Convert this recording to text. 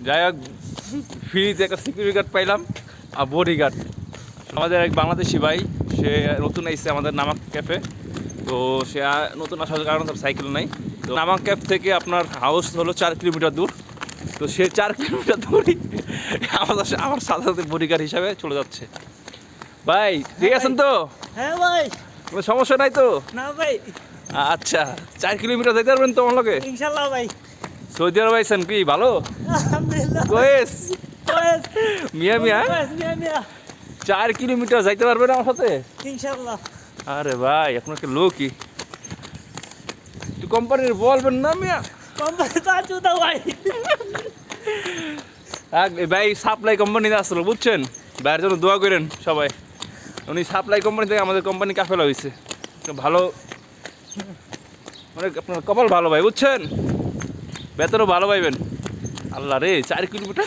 যাই হোক ফ্রিতে একটা সিকিউরিটি গার্ড পাইলাম আর বডি গার্ড আমাদের এক বাংলাদেশি ভাই সে নতুন এসেছে আমাদের নামাক ক্যাফে তো সে নতুন আসার কারণে তার সাইকেল নাই। তো নামাক ক্যাফ থেকে আপনার হাউস হলো চার কিলোমিটার দূর। তো সে চার কিলোমিটার দূরই আমাদের সা- আমার সাথে সাথে বডিগার্ড হিসাবে চলে যাচ্ছে। ভাই ঠিক আছেন তো? হ্যাঁ ভাই। কোনো সমস্যা নাই তো? না ভাই। আচ্ছা চার কিলোমিটার যেতে পারবেন তো আমার লোকে ইনশাল্লাহ ভাই। সৌদি আরব আইসেন কি ভালো? কোয়েস? মিয়া মিয়া? চার কিলোমিটার যাইতে পারবেন আমার সাথে? আরে ভাই আপনাকে লোকই একটু কোম্পানির বলবেন না মিয়া? কোম্পানি তো আছো তো ভাই। সাপ্লাই কোম্পানিতে আসলো বুঝছেন? ভাইয়ের জন্য দোয়া করেন সবাই। উনি সাপ্লাই কোম্পানি থেকে আমাদের কোম্পানি কাফেলা হয়েছে ভালো। মানে আপনার কপাল ভালো ভাই বুঝছেন? বেতনও ভালো পাইবেন। আল্লাহ রে চার কিলোমিটার।